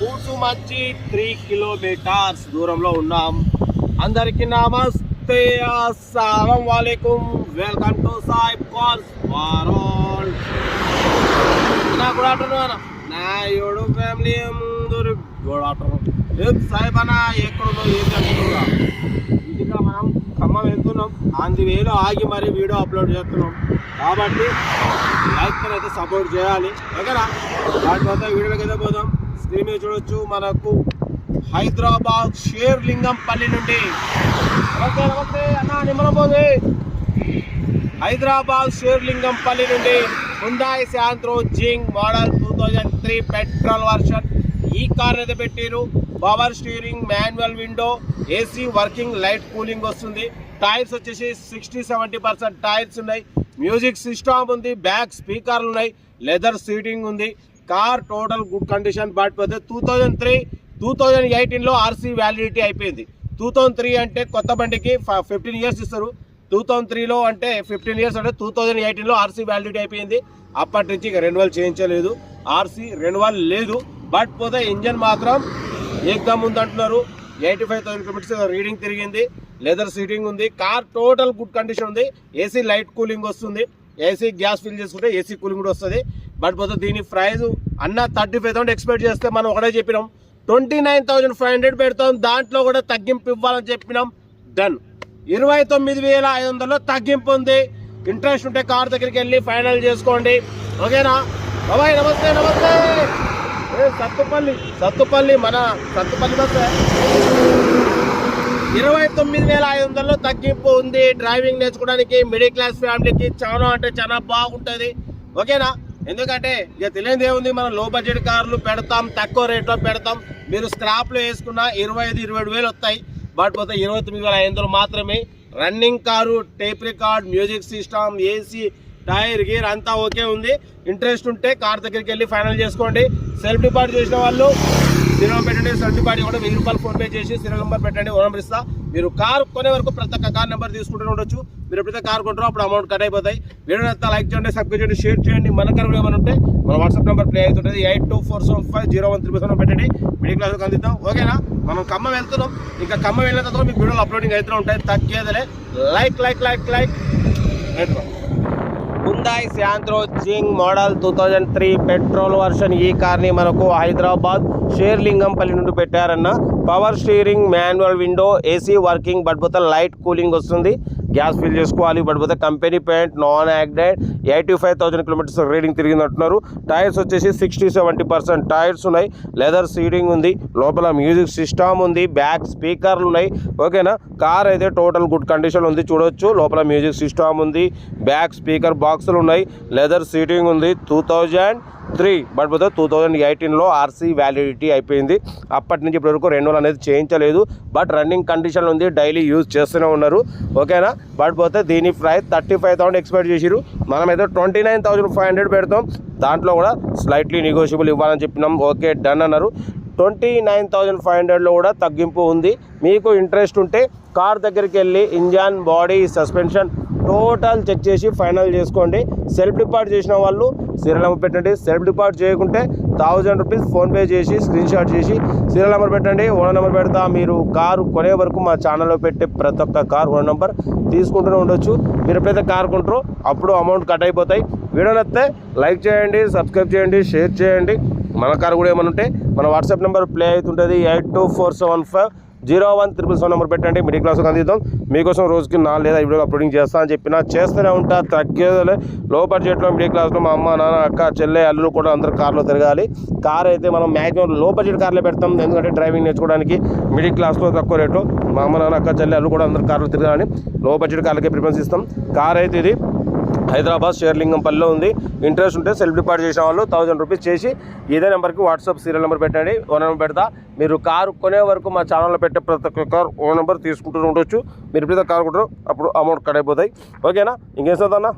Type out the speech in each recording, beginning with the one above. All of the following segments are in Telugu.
కూసుమచ్చి త్రీ కిలోమీటర్స్ దూరంలో ఉన్నాం. అందరికి నమస్తే. అస్సలం వాలేకుం. వెల్కమ్ టు సాయిబ్ కాల్స్ వారోల్. నా గుడ్ ఆఫ్టర్నూన్ నా యోడు ఫ్యామిలీ అందరు గుడ్ ఆఫ్టర్నూన్ ఏం సాయిబ్ అన్న ఎక్కడున్నావు? ఏం చేస్తున్నాం. అంది వేలో ఆగి మరీ వీడియో అప్లోడ్ చేస్తున్నాం. కాబట్టి లైక్ అయితే సపోర్ట్ చేయాలి. ఓకేనా దాని తర్వాత వీడియోకి అయితే పోదాం. స్క్రీన్ మీద చూడొచ్చు మనకు హైదరాబాద్ షేర్ లింగంపల్లి నుండి. నమస్తే నమస్తే. అన్న నిమ్మలపోది హైదరాబాద్ షేర్లింగంపల్లి నుండి Hyundai Santro Xing model two thousand three petrol version ఈ కార్ అయితే పెట్టారు power steering manual window AC working light cooling వస్తుంది. టైర్స్ వచ్చేసి సిక్స్టీ సెవెంటీ పర్సెంట్ టైర్స్ ఉన్నాయి. మ్యూజిక్ సిస్టమ్ ఉంది బ్యాక్ స్పీకర్లు ఉన్నాయి లెదర్ సీటింగ్ ఉంది. Car total good condition but పోతే two thousand three two thousand ఎయిటీన్లో ఆర్సీ వ్యాలిడిటీ అయిపోయింది. టూ థౌజండ్ త్రీ అంటే కొత్త బండికి ఫిఫ్టీన్ ఇయర్స్ ఇస్తారు. టూ థౌజండ్ త్రీలో అంటే ఫిఫ్టీన్ ఇయర్స్ అంటే టూ థౌజండ్ ఎయిటీన్లో ఆర్సీ వ్యాలిడిటీ అయిపోయింది. అప్పటి నుంచి ఇక రెన్యువల్ చేయించలేదు. ఆర్సీ రెన్యువల్ లేదు. బట్ పోతే ఇంజన్ మాత్రం ఏకదమ్ ఉంది అంటున్నారు eighty five thousand kilometres reading తిరిగింది. లెదర్ సీటింగ్ ఉంది కార్ టోటల్ గుడ్ కండిషన్ ఉంది ఏసీ లైట్ కూలింగ్ వస్తుంది ఏసీ గ్యాస్ ఫిల్ చేసుకుంటే ఏసీ కూలింగ్ కూడా వస్తుంది. బట్ పోతే దీని ప్రైస్ అన్న థర్టీ ఫైవ్ థౌసండ్ ఎక్స్పెక్ట్ చేస్తే మనం ఒకటే చెప్పినాం. Twenty nine thousand five hundred పెడతాం దాంట్లో కూడా తగ్గింపు ఇవ్వాలని చెప్పినాం. డన్ ఇరవై తొమ్మిది వేల ఐదు వందలు తగ్గింపు ఉంది. ఇంట్రెస్ట్ ఉంటే కార్ దగ్గరికి వెళ్ళి ఫైనల్ చేసుకోండి. ఓకేనా? బాబాయ్ నమస్తే నమస్తే. సత్తుపల్లి సత్తుపల్లి మన సత్తుపల్లి బస్ ఇరవై తొమ్మిది వేల ఐదు వందల్లో తగ్గింపు ఉంది. డ్రైవింగ్ నేర్చుకోవడానికి మిడిల్ క్లాస్ ఫ్యామిలీకి చాలా అంటే చాలా బాగుంటుంది. ఓకేనా? ఎందుకంటే ఇక తెలియదు ఏముంది మనం లో బడ్జెట్ కార్లు పెడతాం తక్కువ రేట్లో పెడతాం. మీరు స్క్రాప్లో వేసుకున్న ఇరవై ఐదు ఇరవై ఏడు వేలు వస్తాయి. బట్ పోతే ఇరవై తొమ్మిది వేల ఐదు వందలు మాత్రమే. Running car tape record music system AC tyre gear అంతా ఓకే ఉంది. ఇంట్రెస్ట్ ఉంటే కార్ దగ్గరికి వెళ్ళి ఫైనల్ చేసుకోండి. సెల్ఫ్ డిపాజిట్ చేసిన వాళ్ళు సీరియల్ పెట్టండి సెల్ఫ్ డిపాజిట్ కూడా వెయ్యి రూపాయలు ఫోన్ పే చేసి సీరియల్ నెంబర్ పెట్టండి ఓ నెంబర్ ఇస్తా. మీరు కార్ కొనే వరకు ప్రతి ఒక్క కార్ నెంబర్ తీసుకుంటూ ఉండొచ్చు. మీరు ఎప్పుడైతే కార్ కొంటారో అప్పుడు అమౌంట్ కట్ అయిపోతాయి. వీడియో అంతా లైక్ చేయండి సబ్స్క్రైబ్ చేయండి షేర్ చేయండి. మన కనుక ఏమైనా ఉంటే మన వాట్సాప్ నెంబర్ ప్లే అవుతుంటుంది. Eight two four seven five zero one three seven పెట్టండి. మిడిల్ క్లాస్కి అందిద్దాం. ఓకేనా మనం ఖమ్మం వెళ్తున్నాం. ఇంకా ఖమ్మం వెళ్ళిన తర్వాత మీకు వీడియోలు అప్లోడింగ్ అవుతూ ఉంటాయి. తగ్గేదలే. Like like like like Hyundai Santro Xing model two thousand three petrol version ఈ కార్ని మనకు హైదరాబాద్ షేర్లింగంపల్లి నుండి పెట్టారన్న. Power steering manual window AC working but light cooling వస్తుంది. గ్యాస్ ఫిల్ చేసుకోవాలి. బట్ పోతే company paint non యాక్డెడ్ eighty five thousand kilometres reading తిరిగింది టైర్స్ వచ్చేసి సిక్స్టీ సెవెంటీ పర్సెంట్ టైర్స్ ఉన్నాయి. లెదర్ సీడింగ్ ఉంది. లోపల మ్యూజిక్ సిస్టమ్ ఉంది. బ్యాక్ స్పీకర్లు ఉన్నాయి. ఓకేనా? కార్ అయితే టోటల్ గుడ్ కండిషన్ ఉంది చూడొచ్చు. లోపల మ్యూజిక్ సిస్టమ్ ఉంది. బ్యాక్ స్పీకర్ బాక్సులు ఉన్నాయి. లెదర్ సీటింగ్ ఉంది. Two thousand three. బట్ పోతే టూ థౌజండ్ ఎయిటీన్లో ఆర్సీ వ్యాలిడిటీ అయిపోయింది. అప్పటి నుంచి ఇప్పటివరకు రెన్యువల్ అనేది చేయించలేదు. బట్ రన్నింగ్ కండిషన్ ఉంది డైలీ యూజ్ చేస్తూనే ఉన్నారు. ఓకేనా? బట్ పోతే దీని price thirty five thousand expect చేసిరు మనమైతే twenty nine thousand five hundred పెడతాం. దాంట్లో కూడా స్లైట్లీ నెగోషియబుల్ ఇవ్వాలని చెప్పినాం. ఓకే డన్ అన్నారు. ట్వంటీ నైన్ థౌజండ్ ఫైవ్ హండ్రెడ్లో కూడా తగ్గింపు ఉంది. మీకు ఇంట్రెస్ట్ ఉంటే కార్ దగ్గరికి వెళ్ళి engine body suspension total check చేసి ఫైనల్ చేసుకోండి. సెల్ఫ్ డిపార్ట్ చేసిన వాళ్ళు సీరియల్ నెంబర్ పెట్టండి. సెల్ఫ్ డిపాజిట్ చేయకుంటే థౌజండ్ రూపీస్ ఫోన్పే చేసి స్క్రీన్ షాట్ చేసి సీరియల్ నెంబర్ పెట్టండి. ఓనర్ నెంబర్ పెడతా. మీరు కారు కొనే వరకు మా ఛానల్లో పెట్టే ప్రతి ఒక్క కార్ ఓనర్ నెంబర్ తీసుకుంటూనే ఉండొచ్చు. మీరు ఎప్పుడైతే కార్ కొంటారో అప్పుడు అమౌంట్ కట్ అయిపోతాయి. వీడియో నచ్చితే లైక్ చేయండి సబ్స్క్రైబ్ చేయండి షేర్ చేయండి. మన కార్ కూడా ఏమైనా ఉంటే మన వాట్సాప్ నెంబర్ ప్లే అవుతుంటుంది. Eight two four seven five zero one triple seven number పెట్టండి. మిడిల్ క్లాస్ అందిద్దాం. మీకోసం రోజుకి నాలుగు లేదా వీడియో అప్లోడింగ్ చేస్తా అని చెప్పిన చేస్తూనే ఉంటా. తగ్గేదలే. లో బడ్జెట్లో మిడిల్ క్లాస్లో మా అమ్మ నాన్న అక్క చెల్లె అల్లులు కూడా అందరు కార్లో తిరగాలి. కార్ అయితే మనం మ్యాక్సిమం లో బడ్జెట్ కార్లో పెడతాం. ఎందుకంటే డ్రైవింగ్ నేర్చుకోవడానికి మిడిల్ క్లాస్లో తక్కువ రేటు. మా అమ్మ నాన్న అక్క చెల్లె అల్లు కూడా అందరు కార్లో తిరగాలని లో బడ్జెట్ కార్లకే ప్రిఫరెన్స్ ఇస్తాం. కార్ అయితే ఇది హైదరాబాద్ షేర్లింగంపల్లిలో ఉంది. ఇంట్రెస్ట్ ఉంటే సెల్ఫ్ డిపాజిట్ చేసిన వాళ్ళు థౌసండ్ రూపీస్ చేసి ఇదే నెంబర్కి వాట్సాప్ సీరియల్ నెంబర్ పెట్టండి. ఓ నెంబర్ పెడతా. మీరు కారు కొనే వరకు మా ఛానల్లో పెట్టే ప్రతి ఒక్క కారు ఓ నెంబర్ తీసుకుంటూ ఉండొచ్చు. మీరు ఎప్పుడైతే కార్ కొంటారో అప్పుడు అమౌంట్ కట్ అయిపోతాయి. ఓకేనా ఇంకేం అన్న?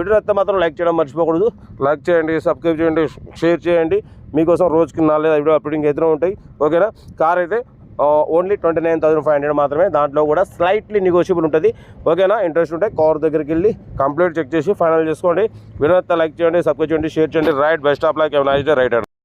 వీడియో అయితే మాత్రం లైక్ చేయడం మర్చిపోకూడదు. లైక్ చేయండి సబ్స్క్రైబ్ చేయండి షేర్ చేయండి. మీకోసం రోజుకి నాలుగు వీడియో అప్లోడింగ్ అయితే ఉంటాయి. ఓకేనా కార్ అయితే only twenty nine thousand five hundred మాత్రమే. దాంట్లో కూడా స్లైట్లీ నెగోషియబుల్ ఉంటుంది. ఓకేనా? ఇంట్రెస్ట్ ఉంటే కార్ దగ్గరికి వెళ్ళి కంప్లీట్ చెక్ చేసి ఫైనల్ చేసుకోండి. వీడియో లైక్ చేయండి సబ్స్క్రైబ్ చేయండి షేర్ చేయండి. రైట్ బెస్ట్ ఆఫ్ లైక్ ఏమైనా అయితే రైట్